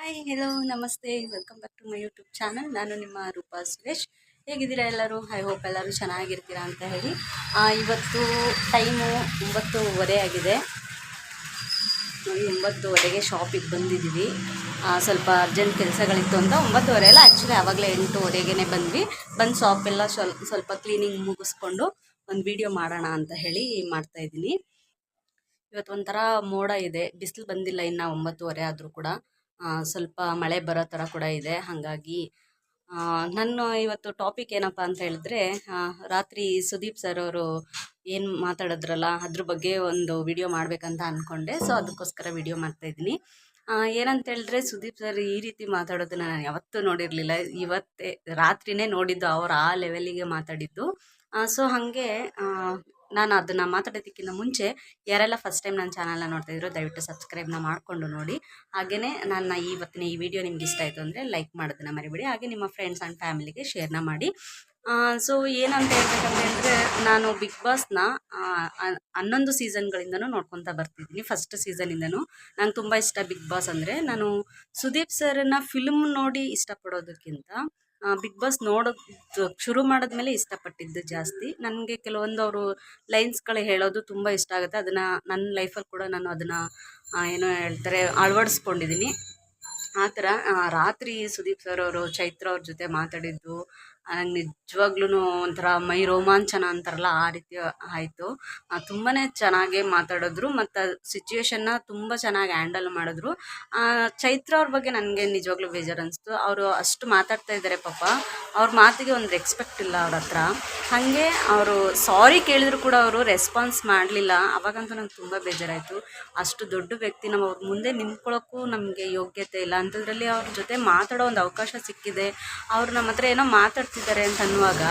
Hi hello ನಮಸ್ತೆ. Welcome back to my YouTube channel ನಾನು ನಿಮ್ಮ ರೂಪಾ ಸುರೇಶ್. ಹೇಗಿದ್ದೀರಾ ಎಲ್ಲರೂ? ಐ ಹೋಪ್ ಎಲ್ಲರೂ ಚೆನ್ನಾಗಿರ್ತೀರಾ ಅಂತ ಹೇಳಿ. ಇವತ್ತು ಟೈಮು ಒಂಬತ್ತುವರೆ ಆಗಿದೆ. ಒಂಬತ್ತುವರೆಗೆ ಶಾಪಿಗೆ ಬಂದಿದ್ದೀವಿ. ಸ್ವಲ್ಪ ಅರ್ಜೆಂಟ್ ಕೆಲಸಗಳಿತ್ತು ಅಂತ ಒಂಬತ್ತುವರೆ ಅಲ್ಲ ಆ್ಯಕ್ಚುಲಿ ಆವಾಗಲೇ ಎಂಟುವರೆಗೆ ಬಂದ್ವಿ. ಬಂದು ಶಾಪೆಲ್ಲ ಸ್ವಲ್ಪ ಸ್ವಲ್ಪ ಕ್ಲೀನಿಂಗ್ ಮುಗಿಸ್ಕೊಂಡು ಒಂದು ವಿಡಿಯೋ ಮಾಡೋಣ ಅಂತ ಹೇಳಿ ಮಾಡ್ತಾಯಿದ್ದೀನಿ ಇವತ್ತು ಒಂಥರ ಮೋಡ ಇದೆ. ಬಿಸಿಲು ಬಂದಿಲ್ಲ ಇನ್ನು ಒಂಬತ್ತುವರೆ ಆದರೂ ಕೂಡ. ಸ್ವಲ್ಪ ಮಳೆ ಬರೋ ಥರ ಕೂಡ ಇದೆ. ಹಾಗಾಗಿ ನನ್ನ ಇವತ್ತು ಟಾಪಿಕ್ ಏನಪ್ಪ ಅಂತ ಹೇಳಿದ್ರೆ ರಾತ್ರಿ ಸುದೀಪ್ ಸರ್ ಅವರು ಏನು ಮಾತಾಡಿದ್ರಲ್ಲ, ಅದ್ರ ಬಗ್ಗೆ ಒಂದು ವಿಡಿಯೋ ಮಾಡಬೇಕಂತ ಅಂದ್ಕೊಂಡೆ ಸೊ ಅದಕ್ಕೋಸ್ಕರ ವಿಡಿಯೋ ಮಾಡ್ತಾಯಿದ್ದೀನಿ ಏನಂತ ಹೇಳಿದ್ರೆ, ಸುದೀಪ್ ಸರ್ ಈ ರೀತಿ ಮಾತಾಡೋದನ್ನ ನಾನು ಯಾವತ್ತೂ ನೋಡಿರಲಿಲ್ಲ. ಇವತ್ತೇ ರಾತ್ರಿನೇ ನೋಡಿದ್ದು, ಅವ್ರು ಆ ಲೆವೆಲಿಗೆ ಮಾತಾಡಿದ್ದು. ಸೊ ಹಾಗೆ ನಾನು ಅದನ್ನು ಮಾತಾಡೋದಕ್ಕಿಂತ ಮುಂಚೆ ಯಾರೆಲ್ಲ ಫಸ್ಟ್ ಟೈಮ್ ನನ್ನ ಚಾನಲ್ನ ನೋಡ್ತಾ ಇದ್ರು ದಯವಿಟ್ಟು ಸಬ್ಸ್ಕ್ರೈಬ್ನ ಮಾಡಿಕೊಂಡು ನೋಡಿ. ಹಾಗೆಯೇ ನನ್ನ ಇವತ್ತಿನ ಈ ವಿಡಿಯೋ ನಿಮ್ಗೆ ಇಷ್ಟ ಆಯಿತು ಅಂದರೆ ಲೈಕ್ ಮಾಡೋದನ್ನ ಮರಿಬೇಡಿ. ಹಾಗೆ ನಿಮ್ಮ ಫ್ರೆಂಡ್ಸ್ ಆ್ಯಂಡ್ ಫ್ಯಾಮಿಲಿಗೆ ಶೇರ್ನ ಮಾಡಿ. ಸೊ ಏನಂತ ಹೇಳ್ಬೇಕಂತ ಹೇಳಿದ್ರೆ ನಾನು ಬಿಗ್ ಬಾಸ್ನ ಹನ್ನೊಂದು ಸೀಸನ್ಗಳಿಂದನೂ ನೋಡ್ಕೊತಾ ಬರ್ತಿದ್ದೀನಿ. ಫಸ್ಟ್ ಸೀಸನಿಂದನೂ ನಂಗೆ ತುಂಬ ಇಷ್ಟ ಬಿಗ್ ಬಾಸ್ ಅಂದರೆ ನಾನು ಸುದೀಪ್ ಸರ್ನ ಫಿಲ್ಮ್ ನೋಡಿ ಇಷ್ಟಪಡೋದಕ್ಕಿಂತ ಬಿಗ್ ಬಾಸ್ ನೋಡೋದು ಶುರು ಮಾಡಿದ್ಮೇಲೆ ಇಷ್ಟಪಟ್ಟಿದ್ದು ಜಾಸ್ತಿ. ನನಗೆ ಕೆಲವೊಂದು ಅವರು ಲೈನ್ಸ್ಗಳು ಹೇಳೋದು ತುಂಬ ಇಷ್ಟ ಆಗುತ್ತೆ. ಅದನ್ನು ನನ್ನ ಲೈಫಲ್ಲಿ ಕೂಡ ನಾನು ಅದನ್ನು ಏನೋ ಹೇಳ್ತಾರೆ, ಅಳವಡಿಸ್ಕೊಂಡಿದ್ದೀನಿ. ಆ ಥರ ರಾತ್ರಿ ಸುದೀಪ್ ಸರ್ ಅವರು, ಚೈತ್ರ ಅವ್ರ ಜೊತೆ ಮಾತಾಡಿದ್ದು ನಂಗೆ ನಿಜವಾಗ್ಲೂ ಒಂಥರ ಮೈ ರೋಮಾಂಚನ ಅಂತಾರಲ್ಲ ಆ ರೀತಿ ಆಯಿತು. ತುಂಬಾ ಚೆನ್ನಾಗೇ ಮಾತಾಡಿದ್ರು ಮತ್ತು ಸಿಚುವೇಶನ್ನ ತುಂಬ ಚೆನ್ನಾಗಿ ಹ್ಯಾಂಡಲ್ ಮಾಡಿದ್ರು. ಚೈತ್ರ ಅವ್ರ ಬಗ್ಗೆ ನನಗೆ ನಿಜವಾಗ್ಲೂ ಬೇಜಾರು ಅನಿಸ್ತು. ಅವರು ಅಷ್ಟು ಮಾತಾಡ್ತಾ ಇದ್ದಾರೆ ಪಾಪ. ಅವ್ರ ಮಾತಿಗೆ ಒಂದು ರೆಸ್ಪೆಕ್ಟ್ ಇಲ್ಲ ಅವ್ರ ಹತ್ರ. ಹಾಗೆ ಅವರು ಸಾರಿ ಕೇಳಿದ್ರು ಕೂಡ ಅವರು ರೆಸ್ಪಾನ್ಸ್ ಮಾಡಲಿಲ್ಲ. ಅವಾಗಂತೂ ನಂಗೆ ತುಂಬ ಬೇಜಾರಾಯಿತು. ಅಷ್ಟು ದೊಡ್ಡ ವ್ಯಕ್ತಿ ನಾವು ಅವ್ರ ಮುಂದೆ ನಿಂತ್ಕೊಳ್ಳೋಕ್ಕೂ ನಮಗೆ ಯೋಗ್ಯತೆ ಇಲ್ಲ. ಅಂಥದ್ರಲ್ಲಿ ಅವ್ರ ಜೊತೆ ಮಾತಾಡೋ ಒಂದು ಅವಕಾಶ ಸಿಕ್ಕಿದೆ. ಅವ್ರು ನಮ್ಮ ಹತ್ರ ಏನೋ ಮಾತಾಡ್ತಿದ್ದಾರೆ ಅಂತ ಅನ್ನುವಾಗ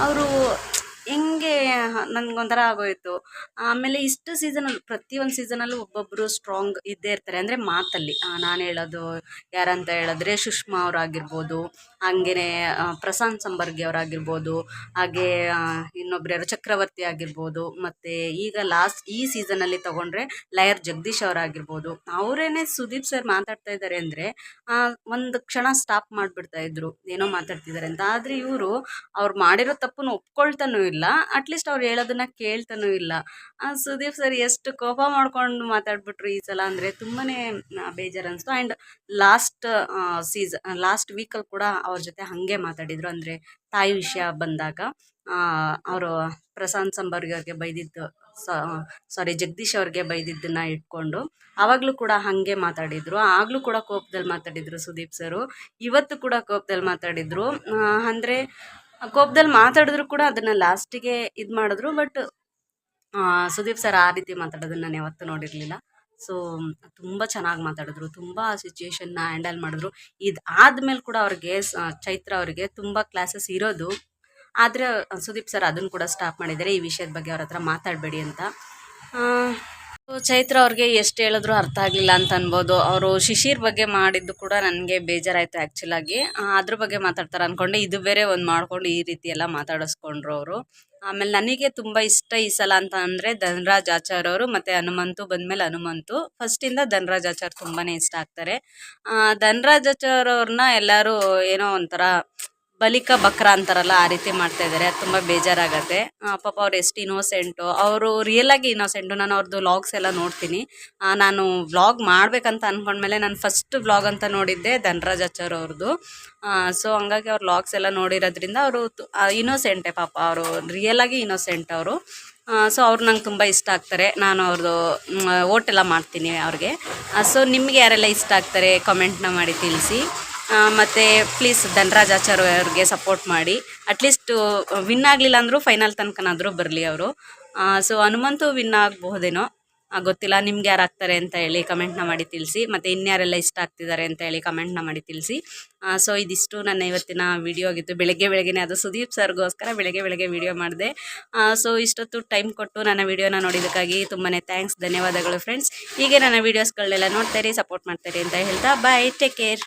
ಅವರು ಹೆಂಗೆ ನನಗೊಂಥರ ಆಗೋಯಿತು. ಆಮೇಲೆ ಇಷ್ಟು ಸೀಸನಲ್ಲಿ ಪ್ರತಿಯೊಂದು ಸೀಸನಲ್ಲೂ ಒಬ್ಬೊಬ್ಬರು ಸ್ಟ್ರಾಂಗ್ ಇದ್ದೇ ಇರ್ತಾರೆ. ಅಂದರೆ ಮಾತಲ್ಲಿ ನಾನು ಹೇಳೋದು, ಯಾರಂತ ಹೇಳಿದ್ರೆ ಸುಷ್ಮಾ ಅವರಾಗಿರ್ಬೋದು ಹಾಗೇ ಪ್ರಶಾಂತ್ ಸಂಬರ್ಗಿ ಅವರಾಗಿರ್ಬೋದು, ಹಾಗೆ ಇನ್ನೊಬ್ರು ಯಾರು ಚಕ್ರವರ್ತಿ ಆಗಿರ್ಬೋದು, ಮತ್ತು ಈಗ ಲಾಸ್ಟ್ ಈ ಸೀಸನಲ್ಲಿ ತಗೊಂಡ್ರೆ ಲಯರ್ ಜಗದೀಶ್ ಅವರಾಗಿರ್ಬೋದು. ಅವರೇನೆ ಸುದೀಪ್ ಸರ್ ಮಾತಾಡ್ತಾ ಇದ್ದಾರೆ ಅಂದರೆ ಒಂದು ಕ್ಷಣ ಸ್ಟಾಪ್ ಮಾಡಿಬಿಡ್ತಾ ಇದ್ರು, ಏನೋ ಮಾತಾಡ್ತಿದ್ದಾರೆ ಅಂತ. ಆದರೆ ಇವರು ಅವ್ರು ಮಾಡಿರೋ ತಪ್ಪನ್ನು ಒಪ್ಕೊಳ್ತಾನೂ ಇಲ್ಲ. ಅಟ್ಲೀಸ್ಟ್ ಅವ್ರು ಹೇಳೋದನ್ನ ಕೇಳ್ತಾನೂ ಇಲ್ಲ. ಸುದೀಪ್ ಸರ್ ಎಷ್ಟು ಕೋಪ ಮಾಡ್ಕೊಂಡು ಮಾತಾಡ್ಬಿಟ್ರು ಈ ಸಲ ಅಂದರೆ ತುಂಬಾ ಬೇಜಾರು ಅನಿಸ್ತು ಆ್ಯಂಡ್ ಲಾಸ್ಟ್ ಸೀಸನ್ ಲಾಸ್ಟ್ ವೀಕಲ್ಲಿ ಕೂಡ ಅವ್ರ ಜೊತೆ ಹಾಗೆ ಮಾತಾಡಿದರು. ಅಂದರೆ ತಾಯಿ ವಿಷಯ ಬಂದಾಗ ಅವರು ಪ್ರಶಾಂತ್ ಸಂಬರ್ಗಿ ಅವ್ರಿಗೆ ಬೈದಿದ್ದು ಸಾರಿ ಜಗದೀಶ್ ಅವ್ರಿಗೆ ಬೈದಿದ್ದನ್ನ ಇಟ್ಕೊಂಡು ಆವಾಗಲೂ ಕೂಡ ಹಾಗೆ ಮಾತಾಡಿದರು. ಆಗಲೂ ಕೂಡ ಕೋಪದಲ್ಲಿ ಮಾತಾಡಿದರು ಸುದೀಪ್ ಸರು. ಇವತ್ತು ಕೂಡ ಕೋಪದಲ್ಲಿ ಮಾತಾಡಿದರು. ಅಂದರೆ ಕೋಪದಲ್ಲಿ ಮಾತಾಡಿದ್ರು ಕೂಡ ಅದನ್ನು ಲಾಸ್ಟಿಗೆ ಇದು ಮಾಡಿದ್ರು ಬಟ್ ಸುದೀಪ್ ಸರ್ ಆ ರೀತಿ ಮಾತಾಡೋದನ್ನ ನಾನು ಯಾವತ್ತೂ ನೋಡಿರಲಿಲ್ಲ. ಸೊ ತುಂಬ ಚೆನ್ನಾಗಿ ಮಾತಾಡಿದ್ರು, ತುಂಬ ಸಿಚುವೇಶನ್ನ ಹ್ಯಾಂಡಲ್ ಮಾಡಿದ್ರು. ಇದು ಆದಮೇಲೆ ಕೂಡ ಅವ್ರಿಗೆ ಚೈತ್ರ ಅವರಿಗೆ ತುಂಬ ಕ್ಲಾಸಸ್ ಇರೋದು. ಆದರೆ, ಸುದೀಪ್ ಸರ್ ಅದನ್ನು ಕೂಡ ಸ್ಟಾಪ್ ಮಾಡಿದ್ದಾರೆ, ಈ ವಿಷಯದ ಬಗ್ಗೆ ಅವ್ರ ಹತ್ರ ಮಾತಾಡಬೇಡಿ ಅಂತ. ಚೈತ್ರ ಅವ್ರಿಗೆ ಎಷ್ಟು ಹೇಳಿದ್ರು ಅರ್ಥ ಆಗಲಿಲ್ಲ ಅಂತ ಅನ್ಬೋದು. ಅವರು ಶಿಶಿರ್ ಬಗ್ಗೆ ಮಾಡಿದ್ದು ಕೂಡ ನನಗೆ ಬೇಜಾರಾಯಿತು ಆ್ಯಕ್ಚುಲಾಗಿ ಅದ್ರ ಬಗ್ಗೆ ಮಾತಾಡ್ತಾರೆ ಅಂದ್ಕೊಂಡೆ ಇದು ಬೇರೆ ಒಂದು ಮಾಡ್ಕೊಂಡು ಈ ರೀತಿ ಎಲ್ಲ ಮಾತಾಡಿಸ್ಕೊಂಡ್ರು ಅವರು. ಆಮೇಲೆ ನನಗೆ ತುಂಬ ಇಷ್ಟ ಈ ಸಲ ಅಂತ ಅಂದರೆ ಧನರಾಜ್ ಆಚಾರ್ ಅವರು ಮತ್ತು ಹನುಮಂತು ಬಂದಮೇಲೆ ಹನುಮಂತು. ಫಸ್ಟಿಂದ ಧನರಾಜ್ ಆಚಾರ್ ತುಂಬಾ ಇಷ್ಟ ಆಗ್ತಾರೆ. ಧನರಾಜ್ ಆಚಾರ್ ಅವ್ರನ್ನ ಎಲ್ಲರೂ ಏನೋ ಒಂಥರ ಬಲಿಕ ಬಕ್ರ ಅಂತಾರಲ್ಲ, ಆ ರೀತಿ ಮಾಡ್ತಾ ಇದ್ದಾರೆ ಅದು ತುಂಬ ಬೇಜಾರಾಗತ್ತೆ. ಪಾಪ ಅವ್ರು ಎಷ್ಟು ಇನೋಸೆಂಟು ಅವರು ರಿಯಲಾಗಿ ಇನೋಸೆಂಟು ನಾನು ಅವ್ರದ್ದು ವ್ಲಾಗ್ಸ್ ಎಲ್ಲ ನೋಡ್ತೀನಿ. ನಾನು ವ್ಲಾಗ್ ಮಾಡ್ಬೇಕಂತ ಅಂದ್ಕೊಂಡ್ಮೇಲೆ ನಾನು ಫಸ್ಟ್ ವ್ಲಾಗ್ ಅಂತ ನೋಡಿದ್ದೆ ಧನರಾಜ್ ಅಚ್ಚರ್ ಅವ್ರದ್ದು ಸೊ ಹಂಗಾಗಿ ಅವ್ರ ವ್ಲಾಗ್ಸ್ ಎಲ್ಲ ನೋಡಿರೋದ್ರಿಂದ ಅವರು ಇನೋಸೆಂಟೇ ಪಾಪ. ಅವರು ರಿಯಲಾಗಿ ಇನೋಸೆಂಟ್ ಅವರು. ಸೊ ಅವ್ರು ನಂಗೆ ತುಂಬ ಇಷ್ಟ ಆಗ್ತಾರೆ. ನಾನು ಅವ್ರದ್ದು ಓಟೆಲ್ಲ ಮಾಡ್ತೀನಿ ಅವ್ರಿಗೆ. ಸೊ ನಿಮಗೆ ಯಾರೆಲ್ಲ ಇಷ್ಟ ಆಗ್ತಾರೆ? ಕಮೆಂಟ್ನ ಮಾಡಿ ತಿಳಿಸಿ. ಮತ್ತು ಪ್ಲೀಸ್ ಧನರಾಜ್ ಆಚಾರ್ ಅವ್ರಿಗೆ ಸಪೋರ್ಟ್ ಮಾಡಿ. ಅಟ್ಲೀಸ್ಟ್ ವಿನ್ ಆಗಲಿಲ್ಲ ಅಂದರೂ ಫೈನಲ್ ತನಕನಾದರೂ ಬರಲಿ ಅವರು. ಸೊ ಹನುಮಂತು ವಿನ್ ಆಗಬಹುದೇನೋ? ಗೊತ್ತಿಲ್ಲ, ನಿಮ್ಗೆ ಯಾರು ಆಗ್ತಾರೆ ಅಂತ ಹೇಳಿ ಕಮೆಂಟ್ನ ಮಾಡಿ ತಿಳಿಸಿ. ಮತ್ತು ಇನ್ಯಾರೆಲ್ಲ ಇಷ್ಟ ಆಗ್ತಿದ್ದಾರೆ ಅಂತ ಹೇಳಿ ಕಮೆಂಟ್ನ ಮಾಡಿ ತಿಳಿಸಿ. ಸೊ ಇದಿಷ್ಟು ನನ್ನ ಇವತ್ತಿನ ವಿಡಿಯೋ ಆಗಿತ್ತು. ಬೆಳಗ್ಗೆ ಬೆಳಗ್ಗೆನೆ ಅದು ಸುದೀಪ್ ಸರ್ಗೋಸ್ಕರ ಬೆಳಗ್ಗೆ ಬೆಳಗ್ಗೆ ವಿಡಿಯೋ ಮಾಡಿದೆ. ಸೊ ಇಷ್ಟೊತ್ತು ಟೈಮ್ ಕೊಟ್ಟು ನನ್ನ ವಿಡಿಯೋನ ನೋಡಿದ್ದಕ್ಕಾಗಿ ತುಂಬಾ ಥ್ಯಾಂಕ್ಸ್ ಧನ್ಯವಾದಗಳು ಫ್ರೆಂಡ್ಸ್ ಹೀಗೆ ನನ್ನ ವೀಡಿಯೋಸ್ಗಳನ್ನೆಲ್ಲ ನೋಡ್ತಾರೆ ಸಪೋರ್ಟ್ ಮಾಡ್ತಾರೆ ಅಂತ ಹೇಳ್ತಾ ಬಾಯ್ ಟೇಕ್ ಕೇರ್